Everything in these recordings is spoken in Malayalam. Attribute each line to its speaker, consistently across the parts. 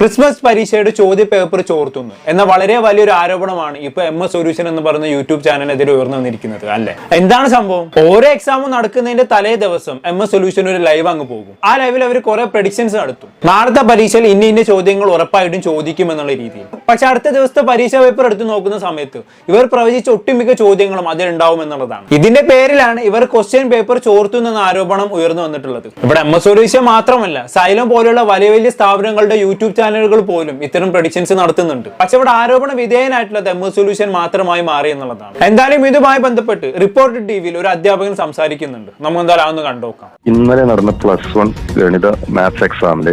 Speaker 1: ക്രിസ്മസ് പരീക്ഷയുടെ ചോദ്യ പേപ്പർ ചോർത്തുന്നു എന്ന വളരെ വലിയൊരു ആരോപണമാണ് ഇപ്പൊ എം എസ് സൊല്യൂഷൻ എന്ന് പറയുന്ന യൂട്യൂബ് ചാനലിനെതിരെ ഉയർന്നു വന്നിരിക്കുന്നത് അല്ലെ? എന്താണ് സംഭവം? ഓരോ എക്സാമും നടക്കുന്നതിന്റെ തലേ ദിവസം എം എസ് സൊല്യൂഷൻ ഒരു ലൈവ് അങ്ങ് പോകും. ആ ലൈവിൽ അവർ കുറെ പ്രഡിക്ഷൻസ് നടത്തും. നാളത്തെ പരീക്ഷയിൽ ഇന്ന ഇന്ന ചോദ്യങ്ങൾ ഉറപ്പായിട്ടും ചോദിക്കും എന്നുള്ള രീതിയിൽ. പക്ഷെ അടുത്ത ദിവസത്തെ പരീക്ഷാ പേപ്പർ എടുത്ത് നോക്കുന്ന സമയത്ത് ഇവർ പ്രവചിച്ച ഒട്ടുമിക്ക ചോദ്യങ്ങളും അതിലുണ്ടാവും എന്നുള്ളതാണ്. ഇതിന്റെ പേരിലാണ് ഇവർ ക്വസ്റ്റ്യൻ പേപ്പർ ചോർത്തുന്നു എന്ന ആരോപണം ഉയർന്നു വന്നിട്ടുള്ളത്. ഇവിടെ എം എസ് സൊല്യൂഷൻ മാത്രമല്ല സൈലം പോലെയുള്ള വലിയ വലിയ സ്ഥാപനങ്ങളുടെ യൂട്യൂബ് ചാനലുകൾ പോലും ഇത്തരം പ്രഡിക്ഷൻസ് നടത്തുന്നുണ്ട്. പക്ഷെ ഇവിടെ ആരോപണ വിധേയനായിട്ടുള്ള തെമ്മു സൊല്യൂഷൻ മാത്രമായി മാറി എന്നുള്ളതാണ്. എന്തായാലും ഇതുമായി ബന്ധപ്പെട്ട് റിപ്പോർട്ട് ടിവിയിൽ ഒരു അധ്യാപകൻ സംസാരിക്കുന്നുണ്ട്. നമുക്ക് എന്തായാലും അതൊന്ന് കണ്ടുനോക്കാം
Speaker 2: ഇന്നലെ നടന്ന പ്ലസ് വൺ ഗണിത മാത്സ് എക്സാമിൽ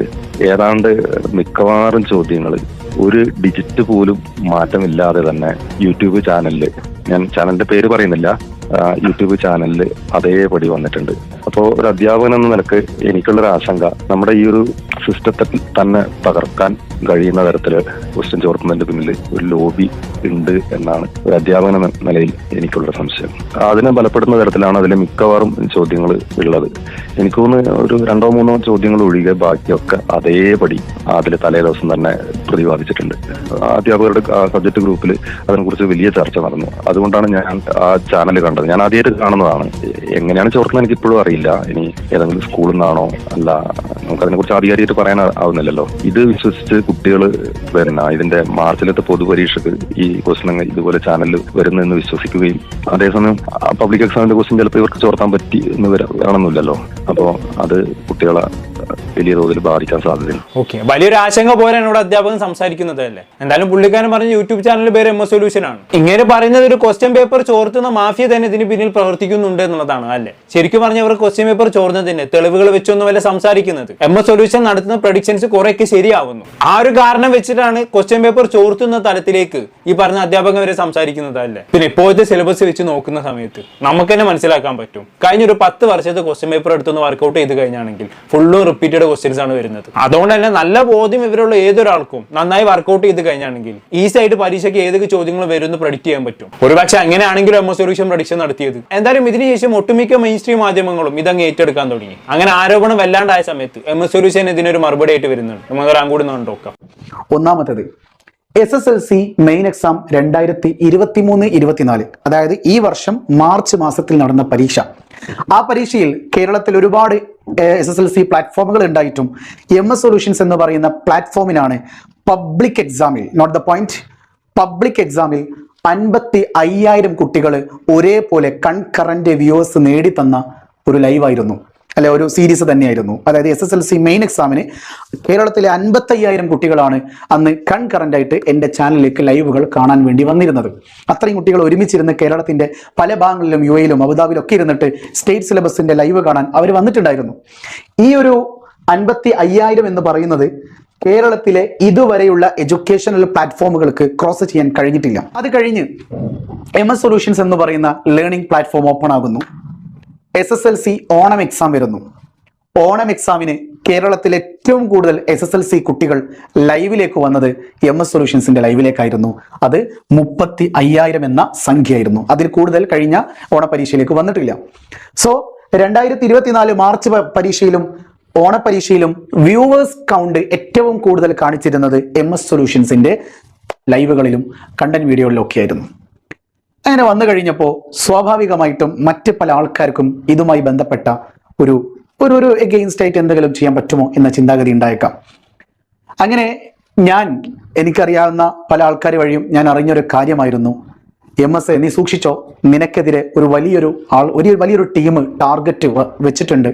Speaker 2: ഏതാണ്ട് മിക്കവാറും ചോദ്യങ്ങൾ ഒരു ഡിജിറ്റ് പോലും മാറ്റമില്ലാതെ തന്നെ യൂട്യൂബ് ചാനലിൽ ഞാൻ ചാനലിന്റെ പേര് പറയുന്നില്ല. യൂട്യൂബ് ചാനലിൽ അതേപടി വന്നിട്ടുണ്ട്. അപ്പോൾ ഒരു അധ്യാപകൻ എന്ന നിലയ്ക്ക് എനിക്കുള്ളൊരു ആശങ്ക നമ്മുടെ ഈ ഒരു സിസ്റ്റത്തെ തന്നെ തകർക്കാൻ കഴിയുന്ന തരത്തിൽ ക്വസ്റ്റ്യൻ ചോർത്തുന്നതിന്റെ പിന്നിൽ ഒരു ലോബി ഉണ്ട് എന്നാണ് ഒരു അധ്യാപകൻ എന്ന നിലയിൽ എനിക്കുള്ള സംശയം. അതിനെ ബലപ്പെടുന്ന തരത്തിലാണ് അതിലെ മിക്കവാറും ചോദ്യങ്ങൾ ഉള്ളത്. എനിക്ക് തോന്നുന്നു ഒരു രണ്ടോ മൂന്നോ ചോദ്യങ്ങൾ ഒഴികെ ബാക്കിയൊക്കെ അതേപടി അതിൽ തലേ ദിവസം തന്നെ പ്രതിപാദിച്ചിട്ടുണ്ട്. അധ്യാപകരുടെ സബ്ജക്ട് ഗ്രൂപ്പിൽ അതിനെക്കുറിച്ച് വലിയ ചർച്ച നടന്നു. അതുകൊണ്ടാണ് ഞാൻ ആ ചാനൽ കണ്ടത്. ഞാൻ ആദ്യമായിട്ട് കാണുന്നതാണ്. എങ്ങനെയാണ് ചോർത്തുന്നത് എനിക്ക് ഇപ്പോഴും അറിയില്ല. ഇനി ഏതെങ്കിലും സ്കൂളിൽ നിന്നാണോ? അല്ല നമുക്ക് അതിനെക്കുറിച്ച് ആധികാരികമായിട്ട് പറയാൻ ആവുന്നില്ലല്ലോ. ഇത് വിശ്വസിച്ച് കുട്ടികൾ പിന്നെ ഇതിന്റെ മാർച്ചിലത്തെ പൊതുപരീക്ഷക്ക് ഈ ക്വസ്റ്റനങ്ങൾ ഇതുപോലെ ചാനലിൽ വരുന്നെന്ന് വിശ്വസിക്കുകയും അതേസമയം പബ്ലിക് എക്സാമിന്റെ ക്വസ്റ്റ്യൻ ചിലപ്പോൾ ഇവർക്ക് ചോർത്താൻ പറ്റി എന്ന് വരണമെന്നില്ലല്ലോ. അപ്പോ അത് കുട്ടികളെ വലിയ തോതിൽ ബാധിക്കാൻ സാധ്യതയുണ്ട്.
Speaker 1: ഓക്കെ വലിയൊരു ആശങ്ക പോലെ ഇവിടെ അധ്യാപകൻ സംസാരിക്കുന്നത് അല്ലേ? എന്തായാലും പുള്ളിക്കാരൻ പറഞ്ഞ യൂട്യൂബ് ചാനലിന്റെ പേര് എം എസ് സൊല്യൂഷൻ ആണ്. ഇങ്ങനെ പറയുന്നത് ഒരു ക്വസ്റ്റ്യൻ പേപ്പർ ചോർത്തുന്ന മാഫിയ തന്നെ ഇതിന് പിന്നിൽ പ്രവർത്തിക്കുന്നുണ്ട് എന്നുള്ളതാണ് അല്ലേ? ശരിക്കും പറഞ്ഞ അവർ ക്വസ്റ്റ്യൻ പേപ്പർ ചോർന്നതിന് തെളിവുകൾ വെച്ചൊന്നുമല്ല സംസാരിക്കുന്നത്. എം എസ് സൊല്യൂഷൻ നടത്തുന്ന പ്രഡിക്ഷൻസ് കുറെയൊക്കെ ശരിയാവുന്നു. ആ ഒരു കാരണം വെച്ചിട്ടാണ് ക്വസ്റ്റ്യൻ പേപ്പർ ചോർത്തുന്ന തലത്തിലേക്ക് ഈ പറഞ്ഞ അധ്യാപകൻ വരെ സംസാരിക്കുന്നത് അല്ലേ പിന്നെ ഇപ്പോഴത്തെ സിലബസ് വെച്ച് നോക്കുന്ന സമയത്ത് നമുക്ക് തന്നെ മനസ്സിലാക്കാൻ പറ്റും. കഴിഞ്ഞ ഒരു പത്ത് വർഷത്തെ ക്വസ്റ്റ്യൻ പേപ്പർ എടുത്തൊന്ന് വർക്കൗട്ട് ചെയ്ത് കഴിഞ്ഞാണെങ്കിൽ ഫുള്ളും റിപ്പീറ്റഡ് ക്വസ്റ്റ്യൻസ് ആണ് വരുന്നത്. അതുകൊണ്ട് തന്നെ നല്ല ബോധ്യം ഇവരുള്ള ഏതൊരാൾക്കും നന്നായി വർക്കൗട്ട് ചെയ്ത് കഴിഞ്ഞാണെങ്കിൽ ഈസി ആയിട്ട് പരീക്ഷയ്ക്ക് ഏതൊക്കെ ചോദ്യങ്ങൾ വരും പ്രഡിക്റ്റ് ചെയ്യാൻ പറ്റും. ഒരുപക്ഷെ അങ്ങനെയാണെങ്കിലും എം എസ് സൊല്യൂഷൻ പ്രഡിക്ഷൻ നടത്തിയത്. എന്തായാലും ഇതിനുശേഷം ഒട്ടുമിക്ക മെയിൻ സ്ട്രീം മാധ്യമങ്ങളും ഇതങ്ങ് ഏറ്റെടുക്കാൻ തുടങ്ങി. അങ്ങനെ ആരോപണം വല്ലാണ്ടായ സമയത്ത് എം എസ് സൊല്യൂഷൻ ഇതിനൊരു മറുപടി ആയിട്ട് വരുന്നുണ്ട്. നമുക്ക് കൂടി നോക്കാം.
Speaker 3: ഒന്നാമത്തത് S S L C main exam രണ്ടായിരത്തി ഇരുപത്തി മൂന്ന് ഇരുപത്തിനാല് അതായത് ഈ വർഷം മാർച്ച് മാസത്തിൽ നടന്ന പരീക്ഷ. ആ പരീക്ഷയിൽ കേരളത്തിൽ ഒരുപാട് എസ് എസ് എൽ സി പ്ലാറ്റ്ഫോമുകൾ ഉണ്ടായിട്ടും എം എസ് സൊല്യൂഷൻസ് എന്ന് പറയുന്ന പ്ലാറ്റ്ഫോമിനാണ് പബ്ലിക് എക്സാമിൽ നോട്ട് ദ പോയിന്റ് പബ്ലിക് എക്സാമിൽ അൻപത്തി അയ്യായിരം കുട്ടികൾ ഒരേപോലെ കൺകറന്റ് വ്യൂവേഴ്സ് നേടിത്തന്ന ഒരു ലൈവായിരുന്നു അല്ലെ ഒരു സീരീസ് തന്നെയായിരുന്നു. അതായത് S S L C main എക്സാമിന് കേരളത്തിലെ അൻപത്തയ്യായിരം കുട്ടികളാണ് അന്ന് കൺകറന്റ് ആയിട്ട് എന്റെ ചാനലിലേക്ക് ലൈവുകൾ കാണാൻ വേണ്ടി വന്നിരുന്നത്. അത്രയും കുട്ടികൾ ഒരുമിച്ചിരുന്ന് കേരളത്തിന്റെ പല ഭാഗങ്ങളിലും യു എയിലും അബുദാബിയിലും ഒക്കെ ഇരുന്നിട്ട് സ്റ്റേറ്റ് സിലബസിന്റെ ലൈവ് കാണാൻ അവർ വന്നിട്ടുണ്ടായിരുന്നു. ഈ ഒരു അൻപത്തി അയ്യായിരം എന്ന് പറയുന്നത് കേരളത്തിലെ ഇതുവരെയുള്ള എഡ്യൂക്കേഷണൽ പ്ലാറ്റ്ഫോമുകൾക്ക് ക്രോസ് ചെയ്യാൻ കഴിഞ്ഞിട്ടില്ല. അത് കഴിഞ്ഞ് എം എസ് സൊല്യൂഷൻസ് എന്ന് പറയുന്ന ലേണിംഗ് പ്ലാറ്റ്ഫോം ഓപ്പൺ ആകുന്നു. S S L C Onam exam വരുന്നു. ഓണം എക്സാമിന് കേരളത്തിൽ ഏറ്റവും കൂടുതൽ എസ് എസ് എൽ സി കുട്ടികൾ ലൈവിലേക്ക് വന്നത് എം എസ് സൊല്യൂഷൻസിന്റെ ലൈവിലേക്കായിരുന്നു അത് മുപ്പത്തി അയ്യായിരം എന്ന സംഖ്യയായിരുന്നു. അതിൽ കൂടുതൽ കഴിഞ്ഞ ഓണപരീക്ഷയിലേക്ക് വന്നിട്ടില്ല. സോ രണ്ടായിരത്തി ഇരുപത്തിനാല് മാർച്ച് പരീക്ഷയിലും ഓണപരീക്ഷയിലും വ്യൂവേഴ്സ് കൗണ്ട് ഏറ്റവും കൂടുതൽ കാണിച്ചിരുന്നത് എം എസ് സൊല്യൂഷൻസിന്റെ ലൈവുകളിലും കണ്ടന്റ് വീഡിയോകളിലും ഒക്കെ ആയിരുന്നു അങ്ങനെ വന്നു കഴിഞ്ഞപ്പോൾ സ്വാഭാവികമായിട്ടും മറ്റ് പല ആൾക്കാർക്കും ഇതുമായി ബന്ധപ്പെട്ട ഒരു ഒരു ഒരു എഗെയിൻസ്റ്റ് ആയിട്ട് എന്തെങ്കിലും ചെയ്യാൻ പറ്റുമോ എന്ന ചിന്താഗതി ഉണ്ടായേക്കാം. അങ്ങനെ ഞാൻ എനിക്കറിയാവുന്ന പല ആൾക്കാർ വഴിയും ഞാൻ അറിഞ്ഞൊരു കാര്യമായിരുന്നു. എം എസ് നീ സൂക്ഷിച്ചോ? നിനക്കെതിരെ ഒരു വലിയൊരു ആൾ ഒരു വലിയൊരു ടീം ടാർഗറ്റ് വെച്ചിട്ടുണ്ട്.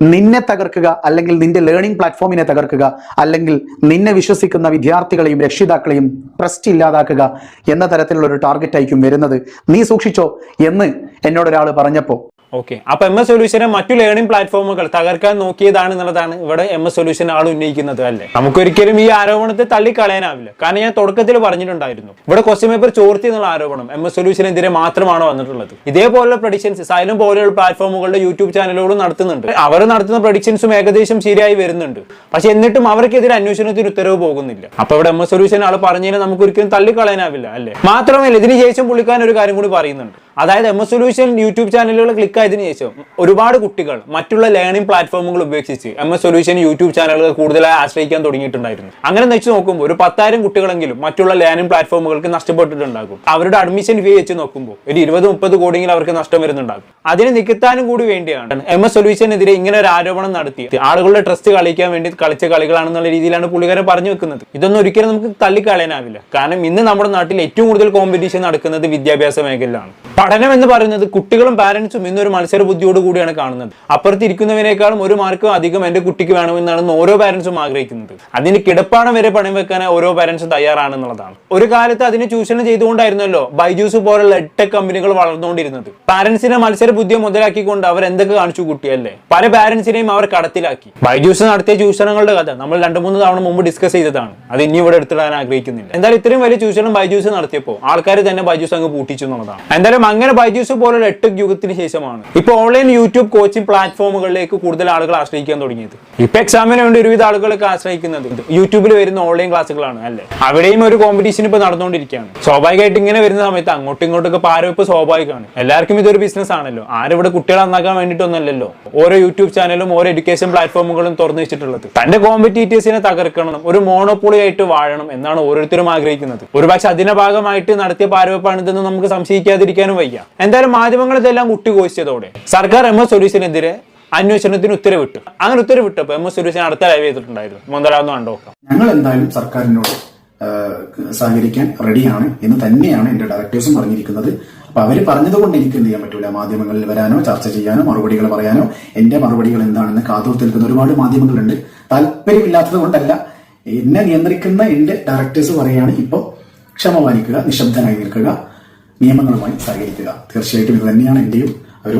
Speaker 3: നിന്നെ തകർക്കുക അല്ലെങ്കിൽ നിന്റെ ലേണിംഗ് പ്ലാറ്റ്ഫോമിനെ തകർക്കുക അല്ലെങ്കിൽ നിന്നെ വിശ്വസിക്കുന്ന വിദ്യാർത്ഥികളെയും രക്ഷിതാക്കളെയും ട്രസ്റ്റ് ഇല്ലാതാക്കുക എന്ന തരത്തിലുള്ള ഒരു ടാർഗറ്റായിരിക്കും വരുന്നത്. നീ സൂക്ഷിച്ചോ എന്ന് എന്നോടൊരാൾ പറഞ്ഞപ്പോൾ
Speaker 1: ഓക്കെ അപ്പൊ എം എസ് സൊല്യൂഷനെ മറ്റു ലേണിംഗ് പ്ലാറ്റ്ഫോമുകൾ തകർക്കാൻ നോക്കിയതാണ് എന്നുള്ളതാണ് ഇവിടെ എം എസ് സൊല്യൂഷൻ ആൾ ഉന്നയിക്കുന്നത് അല്ലേ? നമുക്കൊരിക്കലും ഈ ആരോപണത്തെ തള്ളിക്കളയാനാവില്ല. കാരണം ഞാൻ തുടക്കത്തിൽ പറഞ്ഞിട്ടുണ്ടായിരുന്നു. ഇവിടെ ക്വസ്റ്റ്യൻ പേപ്പർ ചോർത്തി എന്നുള്ള ആരോപണം എം എസ് സൊല്യൂഷനെതിരെ മാത്രമാണ് വന്നിട്ടുള്ളത്? ഇതേപോലുള്ള പ്രഡിക്ഷൻസ് സൈലം പോലെയുള്ള പ്ലാറ്റ്ഫോമുകളുടെ യൂട്യൂബ് ചാനലുകളും നടത്തുന്നുണ്ട്. അവർ നടത്തുന്ന പ്രഡിക്ഷൻസും ഏകദേശം ശരിയായി വരുന്നുണ്ട്. പക്ഷെ എന്നിട്ടും അവർക്കെതിരെ അന്വേഷണത്തിന് ഉത്തരവ് പോകുന്നില്ല. അപ്പൊ ഇവിടെ എം എസ് സൊല്യൂഷൻ ആൾ പറഞ്ഞതിനെ നമുക്ക് ഒരിക്കലും തള്ളിക്കളയാനാവില്ല അല്ലേ? മാത്രമല്ല ഇതിന് ശേഷം ഒരു കാര്യം കൂടി പറയുന്നുണ്ട്. അതായത് എം എസ് സൊല്യൂഷൻ യൂട്യൂബ് ചാനലുകൾ ക്ലിക്ക് ആയതിനു ശേഷം ഒരുപാട് കുട്ടികൾ മറ്റുള്ള ലേണിംഗ് പ്ലാറ്റ്ഫോമുകൾ ഉപേക്ഷിച്ച് എം എസ് സൊല്യൂഷൻ യൂട്യൂബ് ചാനലുകൾ കൂടുതലായി ആശ്രയിക്കാൻ തുടങ്ങിയിട്ടുണ്ടായിരുന്നു. അങ്ങനെ വെച്ച് നോക്കുമ്പോൾ ഒരു പത്തായിരം കുട്ടികളെങ്കിലും മറ്റുള്ള ലേണിംഗ് പ്ലാറ്റ്ഫോമുകൾക്ക് നഷ്ടപ്പെട്ടിട്ടുണ്ടാകും. അവരുടെ അഡ്മിഷൻ ഫീ വെച്ച് നോക്കുമ്പോൾ ഒരു ഇരുപത് മുപ്പത് കോടിയെങ്കിലും അവർക്ക് നഷ്ടം വരുന്നുണ്ടാകും. അതിനെ നികത്താനും കൂടി വേണ്ടിയാണ് എം എസ് സൊല്യൂഷനെതിരെ ഇങ്ങനെ ഒരു ആരോപണം നടത്തി ആളുകളുടെ ട്രസ്റ്റ് കളിക്കാൻ വേണ്ടി കളിച്ച കളികളാണെന്നുള്ള രീതിയിലാണ് പുള്ളിക്കാരൻ പറഞ്ഞു വെക്കുന്നത്. ഇതൊന്നും ഒരിക്കലും നമുക്ക് തള്ളിക്കളയാനാവില്ല. കാരണം ഇന്ന് നമ്മുടെ നാട്ടിൽ ഏറ്റവും കൂടുതൽ കോമ്പറ്റീഷൻ നടക്കുന്നത് വിദ്യാഭ്യാസ മേഖലയിലാണ്. പഠനം എന്ന് പറയുന്നത് കുട്ടികളും പാരന്റ്സും ഇന്നൊരു മത്സര ബുദ്ധിയോട് കൂടിയാണ് കാണുന്നത്. അപ്പുറത്തിരിക്കുന്നവനേക്കാളും ഒരു മാർക്ക് അധികം എന്റെ കുട്ടിക്ക് വേണമെന്നാണ് ഓരോ പാരന്റ്സും ആഗ്രഹിക്കുന്നത്. അതിന് കിടപ്പാടം വരെ പണം വെക്കാൻ ഓരോ പാരന്റ്സും തയ്യാറാണെന്നുള്ളതാണ്. ഒരു കാലത്ത് അതിനെ ചൂഷണം ചെയ്തുകൊണ്ടായിരുന്നല്ലോ ബൈജൂസ് പോലുള്ള എട്ടെക് കമ്പനികൾ വളർന്നുകൊണ്ടിരുന്നത്. പാരന്റ്സിനെ മത്സര ബുദ്ധിയെ മുതലാക്കിക്കൊണ്ട് അവർ എന്തൊക്കെ കാണിച്ചു കുട്ടിയല്ലേ? പല പാരന്റ്സിനെയും അവർ കടത്തിലാക്കി. ബൈജൂസ് നടത്തിയ ചൂഷണങ്ങളുടെ കഥ നമ്മൾ രണ്ടു മൂന്ന് തവണ മുമ്പ് ഡിസ്കസ് ചെയ്തതാണ്. അത് ഇനി ഇവിടെ എടുത്തിടാൻ ആഗ്രഹിക്കുന്നില്ല. എന്തായാലും ഇത്രയും വലിയ ചൂഷണം ബൈജൂസ് നടത്തിയപ്പോൾ ആൾക്കാർ തന്നെ ബൈജൂസ് അങ്ങ് പൂട്ടിച്ചു എന്നുള്ളതാണ്. എന്തായാലും അങ്ങനെ ബൈജൂസ് പോലുള്ള എട്ട് യുഗത്തിന് ശേഷമാണ് ഇപ്പൊ ഓൺലൈൻ യൂട്യൂബ് കോച്ചിങ് പ്ലാറ്റ്ഫോമുകളിലേക്ക് കൂടുതൽ ആളുകൾ ആശ്രയിക്കാൻ തുടങ്ങിയത്. ഇപ്പൊ എക്സാമിന് വേണ്ടി ഒരുവിധ ആളുകളൊക്കെ ആശ്രയിക്കുന്നത് യൂട്യൂബിൽ വരുന്ന ഓൺലൈൻ ക്ലാസ്സുകളാണ് അല്ലേ? അവിടെയും ഒരു കോമ്പറ്റീഷൻ ഇപ്പൊ നടന്നുകൊണ്ടിരിക്കുകയാണ്. സ്വാഭാവികമായിട്ട് ഇങ്ങനെ വരുന്ന സമയത്ത് അങ്ങോട്ടും ഇങ്ങോട്ടൊക്കെ പാരവെപ്പ് സ്വാഭാവികമാണ്. എല്ലാവർക്കും ഇതൊരു ബിസിനസ് ആണല്ലോ. ആരും ഇവിടെ കുട്ടികളെ നന്നാക്കാൻ വേണ്ടിയിട്ടൊന്നല്ലല്ലോ ഓരോ യൂട്യൂബ് ചാനലും ഓരോ എഡ്യൂക്കേഷൻ പ്ലാറ്റ്ഫോമുകളും തുറന്നു വെച്ചിട്ടുള്ളത്. തന്റെ കോമ്പറ്റീറ്റേഴ്സിനെ തകർക്കണം ഒരു മോണോപ്പൊളി ആയിട്ട് വാഴണം എന്നാണ് ഓരോരുത്തരും ആഗ്രഹിക്കുന്നത്. ഒരുപക്ഷെ അതിന്റെ ഭാഗമായിട്ട് നടത്തിയ പാരവെപ്പാണിതെന്ന് നമുക്ക് സംശയിക്കാതിരിക്കാനും എന്തായാലും മാധ്യമങ്ങൾ ഇതെല്ലാം കുട്ടിഘോഷിച്ചതോടെ സർക്കാർ എം എസ് സുരേഷിനെതിരെ അന്വേഷണത്തിന് ഉത്തരവിട്ടു. അങ്ങനെ ഉത്തരവിട്ടപ്പോൾ എം എസ് സൊല്യൂഷൻ അടുത്ത ലൈവ് ചെയ്തിട്ടുണ്ടായിരുന്നു. മുതലാവുന്ന കണ്ടോക്കാം
Speaker 3: ഞങ്ങൾ എന്തായാലും സർക്കാരിനോട് സഹകരിക്കാൻ റെഡിയാണ് എന്ന് തന്നെയാണ് എന്റെ ഡയറക്ടേഴ്സും പറഞ്ഞിരിക്കുന്നത്. അപ്പൊ അവർ പറഞ്ഞതുകൊണ്ട് എനിക്ക് എന്ത് ചെയ്യാൻ പറ്റൂല? മാധ്യമങ്ങളിൽ വരാനോ ചർച്ച ചെയ്യാനോ മറുപടികൾ പറയാനോ എന്റെ മറുപടികൾ എന്താണെന്ന് കാതോർത്ത് നിൽക്കുന്ന ഒരുപാട് മാധ്യമങ്ങളുണ്ട്. താല്പര്യമില്ലാത്തത് കൊണ്ടല്ല. എന്നെ നിയന്ത്രിക്കുന്ന എന്റെ ഡയറക്ടേഴ്സ് പറയാണ് ഇപ്പൊ ക്ഷമ പാലിക്കുക നിശബ്ദനായി നിൽക്കുക. നിയമങ്ങളുമായി സഹകരിക്കുക. തീർച്ചയായിട്ടും ഇത് തന്നെയാണ് എന്റെയും ഒരു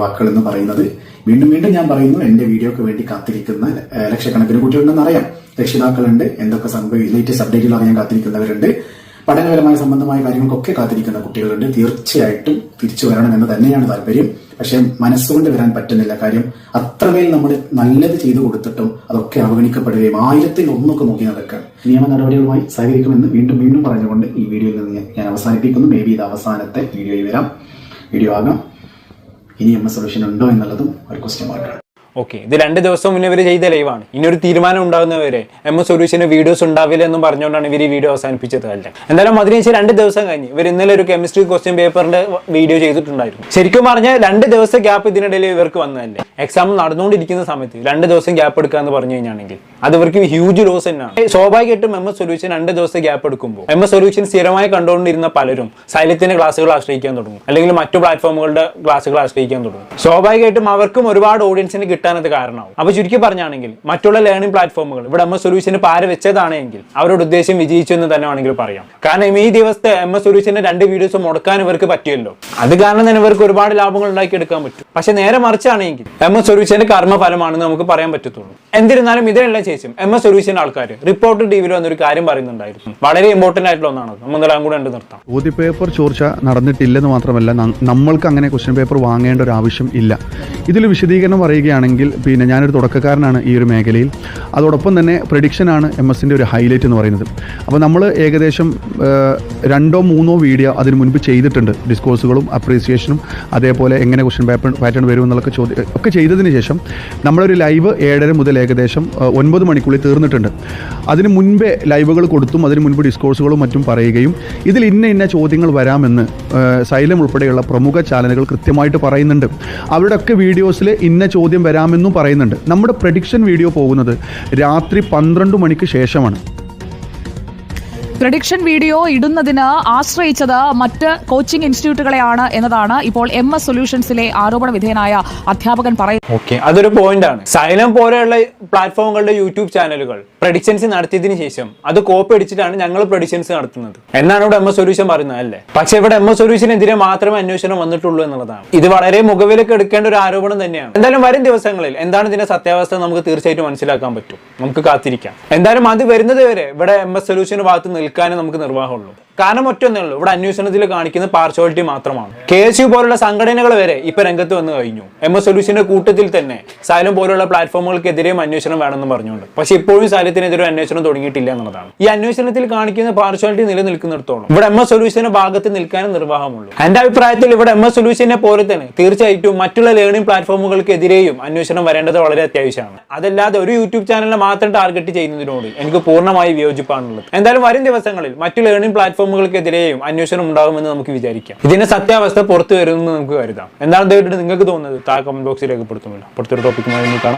Speaker 3: വാക്കുകൾ എന്ന് പറയുന്നത്. വീണ്ടും വീണ്ടും ഞാൻ പറയുന്നു എന്റെ വീഡിയോക്ക് വേണ്ടി കാത്തിരിക്കുന്ന ലക്ഷക്കണക്കിന് കുട്ടികളുണ്ടെന്ന് അറിയാം. രക്ഷിതാക്കളുണ്ട് എന്തൊക്കെ സംഭവം ലേറ്റസ്റ്റ് അപ്ഡേറ്റുകൾ അറിയാൻ കാത്തിരിക്കുന്നവരുണ്ട്. പഠനപരമായ സംബന്ധമായ കാര്യങ്ങൾക്കൊക്കെ കാത്തിരിക്കുന്ന കുട്ടികളുണ്ട്. തീർച്ചയായിട്ടും തിരിച്ചു വരണം എന്ന് തന്നെയാണ് താല്പര്യം. പക്ഷേ മനസ്സുകൊണ്ട് വരാൻ പറ്റുന്നില്ല കാര്യം. അത്രമേൽ നമ്മൾ നല്ലത് ചെയ്തു കൊടുത്തിട്ടും അതൊക്കെ അവഗണിക്കപ്പെടുകയും ആയിരത്തിൽ ഒന്നൊക്കെ നോക്കി നടക്കുക നിയമ നടപടികളുമായി സഹകരിക്കുമെന്ന് വീണ്ടും വീണ്ടും പറഞ്ഞുകൊണ്ട് ഈ വീഡിയോയിൽ നിന്ന് ഞാൻ- അവസാനിപ്പിക്കുന്നു. മേ ബി ഇത് അവസാനത്തെ വീഡിയോയിൽ വരാം. വീഡിയോ ആകാം. ഇനി എം എസ് സൊല്യൂഷൻ ഉണ്ടോ എന്നുള്ളതും ഒരു ക്വസ്റ്റ്യൻ മാർക്കാണ്
Speaker 1: ഓക്കെ ഇത് രണ്ട് ദിവസം മുന്നേ ഇവർ ചെയ്ത ലൈവാണ് ഇനി ഒരു തീരുമാനം ഉണ്ടാകുന്നവരെ എം എസ് സൊല്യൂഷന് വീഡിയോസ് ഉണ്ടാവില്ല എന്നും പറഞ്ഞുകൊണ്ടാണ് ഇവർ ഈ വീഡിയോ അവസാനിപ്പിച്ചത് അല്ലെ? എന്തായാലും അതിനുശേഷം രണ്ട് ദിവസം കഴിഞ്ഞ് ഇവർ ഇന്നലെ ഒരു കെമിസ്ട്രി ക്വസ്റ്റ്യൻ പേപ്പറിന്റെ വീഡിയോ ചെയ്തിട്ടുണ്ടായിരുന്നു. ശരിക്കും പറഞ്ഞാൽ രണ്ട് ദിവസം ഗ്യാപ്പ് ഇതിനിടയിൽ ഇവർക്ക് വന്നതല്ലേ? എക്സാം നടന്നുകൊണ്ടിരിക്കുന്ന സമയത്ത് രണ്ട് ദിവസം ഗ്യാപ്പ് എടുക്കുക എന്ന് പറഞ്ഞു കഴിഞ്ഞാണെങ്കിൽ അത് ഇവർക്ക് ഹ്യൂജ് ലോസ് തന്നെയാണ്. സ്വാഭാവികമായിട്ടും എം എസ് സൊല്യൂഷൻ രണ്ട് ദിവസം ഗ്യാപ്പ് എടുക്കുമ്പോൾ എം എസ് സൊല്യൂഷൻ സ്ഥിരമായി കണ്ടുകൊണ്ടിരുന്ന പലരും സൈലത്തിന്റെ ക്ലാസ്സുകൾ ആശ്രയിക്കാൻ തുടങ്ങും. അല്ലെങ്കിൽ മറ്റു പ്ലാറ്റ്ഫോമുകളുടെ ക്ലാസ്സുകൾ ആശ്രയിക്കാൻ തുടങ്ങും. സ്വാഭാവികമായിട്ടും അവർക്കും ഒരുപാട് ഓഡിയൻസിന് കിട്ടാനത് കാരണമാവും. അപ്പൊ ചുരുക്കി പറഞ്ഞാണെങ്കിൽ മറ്റുള്ള ലേണിംഗ് പ്ലാറ്റ്ഫോമുകൾ ഇവിടെ എം എസ് സൊല്യൂഷന് പാര വെച്ചതാണെങ്കിൽ അവരുടെ ഉദ്ദേശം വിജയിച്ചു എന്ന് തന്നെ വേണമെങ്കിൽ പറയാം. കാരണം ഈ ദിവസത്തെ എം എസ് സൊല്യൂഷന്റെ രണ്ട് വീഡിയോസ് മുടക്കാൻ ഇവർക്ക് പറ്റിയല്ലോ. അത് കാരണം തന്നെ ഇവർക്ക് ഒരുപാട് ലാഭങ്ങൾ ഉണ്ടാക്കിയെടുക്കാൻ പറ്റും. പക്ഷെ നേരെ മറിച്ചാണെങ്കിൽ എം എസ് സൊല്യൂഷന്റെ കർമ്മഫലമാണെന്ന് നമുക്ക് പറയാൻ പറ്റത്തുള്ളൂ. എന്നിരുന്നാലും ഇതിനെല്ലാം ശേഷം എം എസ് സൊല്യൂഷൻ ആൾക്കാർ റിപ്പോർട്ട് ടി വിയിൽ വന്നൊരു കാര്യം പറയുന്നുണ്ടായിരുന്നു. വളരെ ഇമ്പോർട്ടന്റ് ആയിട്ടുള്ള ഒന്നാണ് നമ്മളെല്ലാം കൂടെ ഉണ്ട് നിർത്താം
Speaker 4: ചോദ്യപേപ്പർ ചോർച്ച നടന്നിട്ടില്ലെന്ന് മാത്രമല്ല നമ്മൾക്ക് അങ്ങനെ ക്വസ്റ്റ്യൻ പേപ്പർ വാങ്ങേണ്ട ഒരു ആവശ്യം ഇല്ല. ഇതിൽ വിശദീകരണം പറയുകയാണെങ്കിൽ പിന്നെ ഞാനൊരു തുടക്കക്കാരനാണ് ഈ ഒരു മേഖലയിൽ. അതോടൊപ്പം തന്നെ പ്രഡിക്ഷനാണ് എം എസിന്റെ ഒരു ഹൈലൈറ്റ് എന്ന് പറയുന്നത്. അപ്പോൾ നമ്മൾ ഏകദേശം രണ്ടോ മൂന്നോ വീഡിയോ അതിന് മുൻപ് ചെയ്തിട്ടുണ്ട്. ഡിസ്കോഴ്സുകളും അപ്രീസിയേഷനും അതേപോലെ എങ്ങനെ ക്വസ്റ്റ്യൻ പേപ്പർ പാറ്റേൺ വരും എന്നുള്ളൊക്കെ ചോദ്യം ഒക്കെ ചെയ്തതിന് ശേഷം നമ്മളൊരു ലൈവ് ഏഴര മുതൽ ഏകദേശം ഒൻപത് മണിക്കുള്ളിൽ തീർന്നിട്ടുണ്ട്. അതിന് മുൻപേ ലൈവുകൾ കൊടുത്തും അതിന് മുൻപ് ഡിസ്കോഴ്സുകളും മറ്റും പറയുകയും ഇതിൽ ഇന്ന ഇന്ന ചോദ്യങ്ങൾ വരാമെന്ന് സൈലം ഉൾപ്പെടെയുള്ള പ്രമുഖ ചാനലുകൾ കൃത്യമായിട്ട് പറയുന്നുണ്ട്. അവരുടെയൊക്കെ വീഡിയോസിൽ ഇന്ന ചോദ്യം വരാമെന്നും പറയുന്നുണ്ട്. നമ്മുടെ പ്രഡിക്ഷൻ വീഡിയോ പോകുന്നത് രാത്രി പന്ത്രണ്ട് മണിക്ക് ശേഷമാണ്.
Speaker 5: പ്രഡിക്ഷൻ വീഡിയോ ഇടുന്നതിന് ആശ്രയിച്ചത് മറ്റ് കോച്ചിങ് ഇൻസ്റ്റിറ്റ്യൂട്ടുകളെയാണ് എന്നതാണ് ഇപ്പോൾ എം എസ് സൊല്യൂഷൻസിലെ ആരോപണ വിധേയനായ അധ്യാപകൻ പറയുന്നത്.
Speaker 1: ഓക്കെ അതൊരു പോയിന്റ് ആണ്. സൈലം പോലെയുള്ള പ്ലാറ്റ്ഫോമുകളുടെ യൂട്യൂബ് ചാനലുകൾ പ്രഡിക്ഷൻസ് നടത്തിയതിന് ശേഷം അത് കോപ്പി അടിച്ചിട്ടാണ് ഞങ്ങൾ പ്രഡിക്ഷൻസ് നടത്തുന്നത്. എന്നാണ് ഇവിടെ എം എസ് സൊല്യൂഷൻ പറയുന്നത് അല്ലേ? പക്ഷെ ഇവിടെ എം എസ് സൊല്യൂഷനെതിരെ മാത്രമേ അന്വേഷണം വന്നിട്ടുള്ളൂ എന്നുള്ളതാണ്. ഇത് വളരെ മുഖവിലേക്ക് എടുക്കേണ്ട ഒരു ആരോപണം തന്നെയാണ്. എന്തായാലും വരും ദിവസങ്ങളിൽ എന്താണ് ഇതിന്റെ സത്യാവസ്ഥ നമുക്ക് തീർച്ചയായിട്ടും മനസ്സിലാക്കാൻ പറ്റും. നമുക്ക് കാത്തിരിക്കാം. എന്തായാലും അത് വരുന്നത് വരെ ഇവിടെ എം എസ് സൊല്യൂഷന് ഭാഗത്ത് നിൽക്കാനേ നമുക്ക് നിർവാഹമുള്ളൂ. കാരണം ഒറ്റൊന്നേ ഉള്ളൂ. ഇവിടെ അന്വേഷണത്തിൽ കാണിക്കുന്ന പാർഷ്വാലിറ്റി മാത്രമാണ്. കെ എസ് യു പോലുള്ള സംഘടനകൾ വരെ ഇപ്പൊ രംഗത്ത് വന്നു കഴിഞ്ഞു. എം എസ് സൊല്യൂഷന്റെ കൂട്ടത്തിൽ തന്നെ സൈലം പോലുള്ള പ്ലാറ്റ്ഫോമുകൾക്കെതിരെയും അന്വേഷണം വേണമെന്ന് പറഞ്ഞുകൊണ്ട്. പക്ഷെ ഇപ്പോഴും സൈലത്തിനെതിരെ അന്വേഷണം തുടങ്ങിയിട്ടില്ല എന്നുള്ളതാണ്. ഈ അന്വേഷണത്തിൽ കാണിക്കുന്ന പാർഷ്വാലിറ്റി നിലനിൽക്കുന്നിടത്തോളം ഇവിടെ എം എസ് സൊല്യൂഷന്റെ ഭാഗത്ത് നിൽക്കാനും നിർവാഹമുള്ളൂ. എന്റെ അഭിപ്രായത്തിൽ ഇവിടെ എം എസ് സൊല്യൂഷനെ പോലെ തന്നെ തീർച്ചയായിട്ടും മറ്റുള്ള ലേണിംഗ് പ്ലാറ്റ്ഫോമുകൾക്കെതിരെയും അന്വേഷണം വരേണ്ടത് വളരെ അത്യാവശ്യമാണ്. അതല്ലാതെ ഒരു യൂട്യൂബ് ചാനലിനെ മാത്രം ടാർഗറ്റ് ചെയ്യുന്നതിനോട് എനിക്ക് പൂർണമായി വിയോജിപ്പാണുള്ളത്. എന്തായാലും വരും ദിവസങ്ങളിൽ മറ്റു ലേണിംഗ് പ്ലാറ്റ്ഫോമുകൾക്കെതിരെയും അന്വേഷണം ഉണ്ടാകുമെന്ന് നമുക്ക് വിചാരിക്കാം. ഇതിന്റെ സത്യാവസ്ഥ പുറത്തു വരുമെന്ന് നമുക്ക് കരുതാം. എന്താണ് നിങ്ങൾക്ക് തോന്നുന്നത്? താഴെ കമന്റ് ബോക്സിൽ രേഖപ്പെടുത്തുമല്ലോ. പുറത്തൊരു ടോപ്പിക്കുമായി കാണാം.